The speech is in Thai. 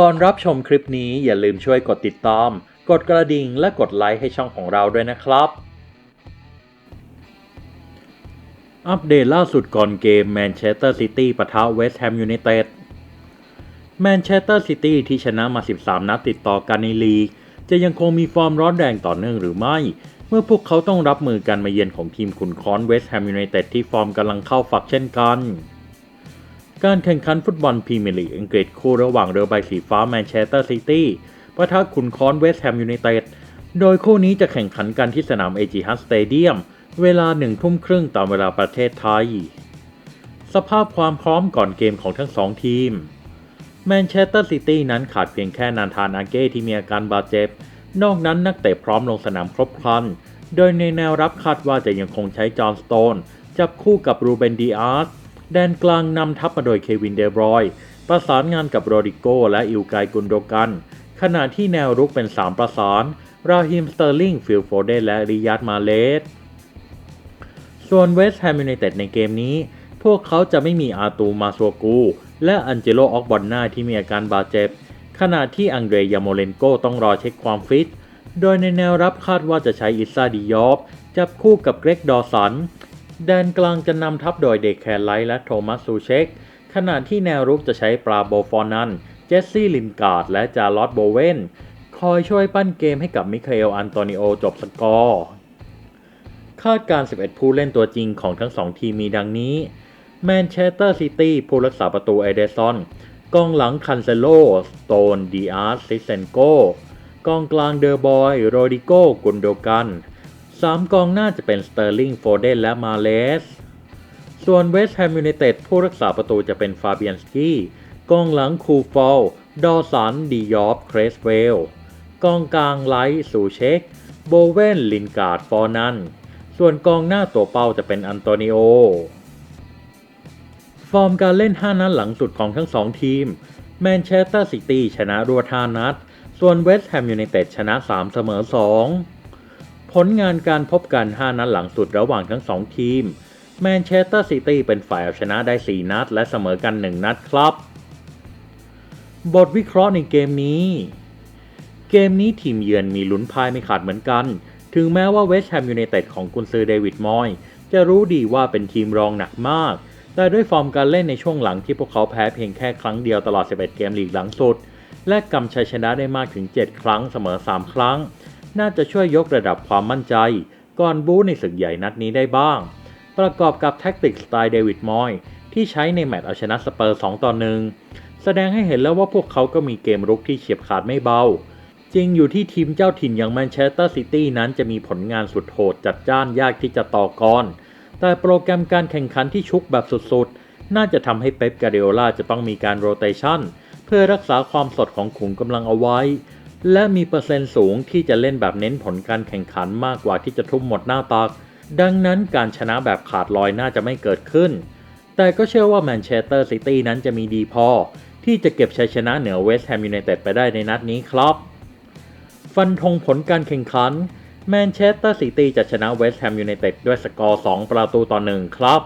ก่อนรับชมคลิปนี้อย่าลืมช่วยกดติดตาม กดกระดิ่งและกดไลค์ให้ช่องของเราด้วยนะครับ อัปเดตล่าสุดก่อนเกมแมนเชสเตอร์ซิตี้ปะทะเวสต์แฮมยูไนเต็ดแมนเชสเตอร์ซิตี้ที่ชนะมา 13 นัดติดต่อกันในลีก จะยังคงมีฟอร์มร้อนแรงต่อเนื่องหรือไม่ เมื่อพวกเขาต้องรับมือการมาเยือนของทีมขุนค้อนเวสต์แฮมยูไนเต็ดที่ฟอร์มกำลังเข้าฝักเช่นกัน การแข่งขันฟุตบอลพรีเมียร์ลีกอังกฤษคู่ระหว่างเรือใบสีฟ้าแมนเชสเตอร์ซิตี้ปะทะขุนค้อนเวสต์แฮมยูไนเต็ด โดยคู่นี้จะแข่งขันกันที่สนามเอจิฮัสสเตเดียม เวลาหนึ่งทุ่มครึ่งตามเวลาประเทศไทย สภาพความพร้อมก่อนเกมของทั้งสองทีม แมนเชสเตอร์ซิตี้นั้นขาดเพียงแค่นานทานอาเก้ที่มีอาการบาดเจ็บ นอกนั้นนักเตะพร้อมลงสนามครบครัน โดยในแนวรับคาดว่าจะยังคงใช้จอห์นสโตน จับคู่กับรูเบนดีอาร์ แดนกลางนำทัพมาโดยเควินเดบรอยน์ประสานงานกับโรดิโกและอิลไกกุนโดกัน ขณะที่แนวรุกเป็น 3 ประสาน ราฮิมสเตอร์ลิง ฟิลโฟเดนและริยัตมาเลส ส่วนเวสต์แฮมยูไนเต็ดในเกมนี้ พวกเขาจะไม่มีอาตูมาซัวกู และอันเจโลออกบอนนาที่มีอาการบาดเจ็บ ขณะที่อังเดรยาโมเลนโกต้องรอเช็คความฟิต โดยในแนวรับคาดว่าจะใช้อิซาดิยอฟจับคู่กับเกรกดอสัน แดนกลางจะนำทัพโดยเด็กแคร์ไลท์และโทมัสซูเชกขณะที่แนวรุกจะใช้ปราโบฟอนัน เจสซี่ลินการ์ด และจาร์ลอตโบเวนคอยช่วยปั้นเกมให้กับมิคาเอลอันโตนิโอจบสกอร์ คาดการ 11 ผู้เล่นตัวจริงของทั้งสองทีมมีดังนี้ แมนเชสเตอร์ซิตี้ผู้รักษาประตูเอเดซอน กองหลังคันเซโล สโตน ดีอาร์ซิเซนโก กองกลางเดอร์บอย โรดิโก กุนโดกัน สามกองหน้าจะเป็นสเตอร์ลิงโฟเดนและมาเลส ส่วนเวสต์แฮมยูไนเต็ดผู้รักษาประตูจะเป็นฟาเบียนสกี้กองหลังคูฟอลดอสันดียอฟเครสเวลกองกลางไลท์สูเช็คโบเวนลินการ์ดฟอร์นันส่วนกองหน้าตัวเป้าจะเป็นอันโตนิโอ ฟอร์มการเล่น 5 นัดหลังสุดของทั้ง 2 ทีม แมนเชสเตอร์ซิตี้ชนะรวด5นัด ส่วนเวสต์แฮมยูไนเต็ดชนะ 3 เสมอ 2 ผลงานการพบกัน 5 นัดหลังสุดระหว่างทั้ง 2 ทีม แมนเชสเตอร์ซิตี้เป็นฝ่ายเอาชนะได้ 4 นัด และเสมอกัน 1 นัดครับ บทวิเคราะห์ในเกมนี้ เกมนี้ทีมเยือนมีลุ้นพ่ายไม่ขาดเหมือนกัน ถึงแม้ว่าเวสต์แฮมยูไนเต็ดของกุนซือเดวิดมอยจะรู้ดีว่าเป็นทีมรองหนักมาก แต่ด้วยฟอร์มการเล่นในช่วงหลังที่พวกเขาแพ้เพียงแค่ครั้งเดียวตลอด 11 เกมลีกหลังสุด และกำชัยชนะได้มากถึง 7 ครั้งเสมอ 3 ครั้ง น่าจะช่วยยกระดับความมั่นใจ ก่อนบู๊ในศึกใหญ่นัดนี้ได้บ้าง ประกอบกับแท็กติกสไตล์เดวิดมอยที่ใช้ในแมตช์เอาชนะสเปอร์ 2 ต่อ 1 แสดงให้เห็นแล้วว่าพวกเขาก็มีเกมรุกที่เฉียบขาดไม่เบา จริงอยู่ที่ทีมเจ้าถิ่นอย่างแมนเชสเตอร์ซิตี้นั้นจะมีผลงานสุดโหดจัดจ้านยากที่จะต่อกรแต่โปรแกรมการแข่งขันที่ชุกแบบสุดๆ น่าจะทำให้เป๊ปกาเดโอลาจะต้องมีการโรเตชันเพื่อรักษาความสดของขุมกำลังเอาไว้ และมีเปอร์เซ็นต์สูงที่จะเล่นแบบเน้นผลการแข่งขันมากกว่าที่จะทุ่มหมดหน้าตัก ดังนั้นการชนะแบบขาดลอยน่าจะไม่เกิดขึ้น แต่ก็เชื่อว่าแมนเชสเตอร์ซิตี้นั้นจะมีดีพอ ที่จะเก็บชัยชนะเหนือเวสต์แฮมยูไนเต็ดไปได้ในนัดนี้ครับ ฟันธงผลการแข่งขันแมนเชสเตอร์ซิตี้จะชนะเวสต์แฮมยูไนเต็ดด้วยสกอร์ 2 ประตูต่อ 1 ครับ